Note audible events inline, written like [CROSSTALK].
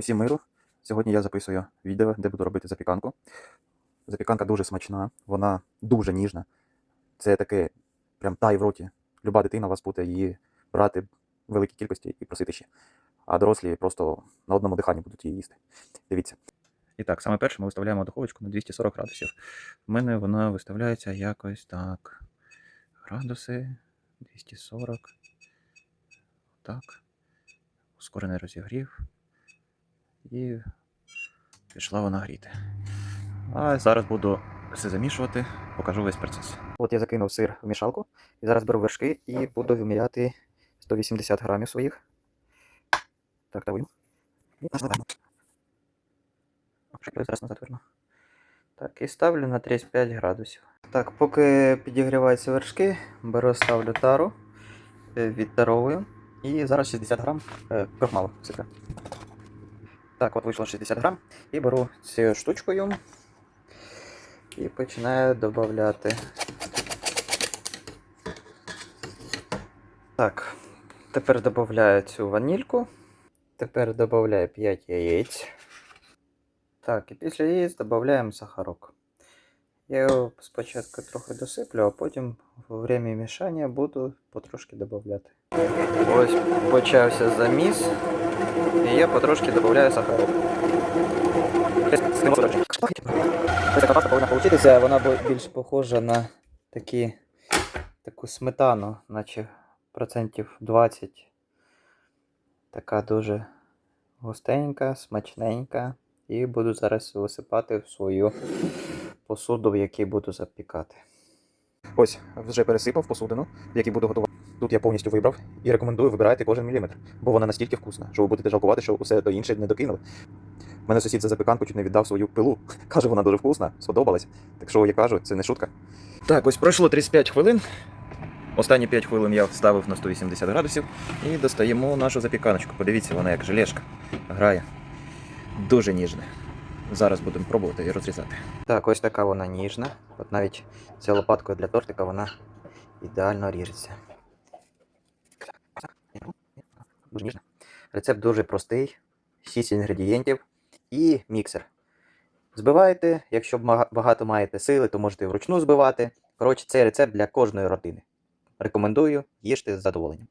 Усім миру. Сьогодні я записую відео, де буду робити запіканку. Запіканка дуже смачна, вона дуже ніжна. Це таке прям тай в роті. Люба дитина вас буде її брати в великій кількості і просити ще. А дорослі просто на одному диханні будуть її їсти. Дивіться. І так, саме перше ми виставляємо духовочку на 240 градусів. У мене вона виставляється якось так. Градуси 240. Так. Ускорений розігрів. І пішла вона гріти. А зараз буду все замішувати, покажу весь процес. От я закинув сир в мішалку. І зараз беру вершки і буду виміряти 180 грамів своїх. Так, та. І. Щоб зараз назад верну. Так, і ставлю на 35 градусів. Так, поки підігріваються вершки, беру ставлю тару, е, відтаровую. І зараз 60 грам е, крохмалу сипля. Так, от вийшло 60 грам. І беру цією штучкою і починаю додати. Так, тепер додаю цю ванільку. Тепер додаю 5 яєць. Так, і після яєць додаємо сахарок. Я його спочатку трохи досиплю, а потім во время мішання буду потрошки додати. Ось почався заміс, і я потрошки додаю сахарок. Паста повинна вона більш похожа на такі, таку сметану, наче процентів 20. Така дуже густенька, смачненька. І буду зараз висипати в свою посуду, в якій буду запікати. Ось, вже пересипав посудину, в якій буду готувати. Тут я повністю вибрав і рекомендую вибирати кожен міліметр, бо вона настільки вкусна, що ви будете жалкувати, що усе до інше не докинули. Мене сусід за запіканку чуть не віддав свою пилу. [LAUGHS] Каже, вона дуже вкусна, сподобалась. Так що я кажу, це не шутка. Так, ось пройшло 35 хвилин. Останні 5 хвилин я вставив на 180 градусів і достаємо нашу запіканочку. Подивіться, вона як желешка грає. Дуже ніжна. Зараз будемо пробувати і розрізати. Так, ось така вона ніжна. От навіть ця лопаткою для тортика вона ідеально ріжеться. Дуже ніжна. Рецепт дуже простий. 6 інгредієнтів і міксер. Збиваєте, якщо багато маєте сили, то можете вручну збивати. Коротше, цей рецепт для кожної родини. Рекомендую, їжте з задоволенням.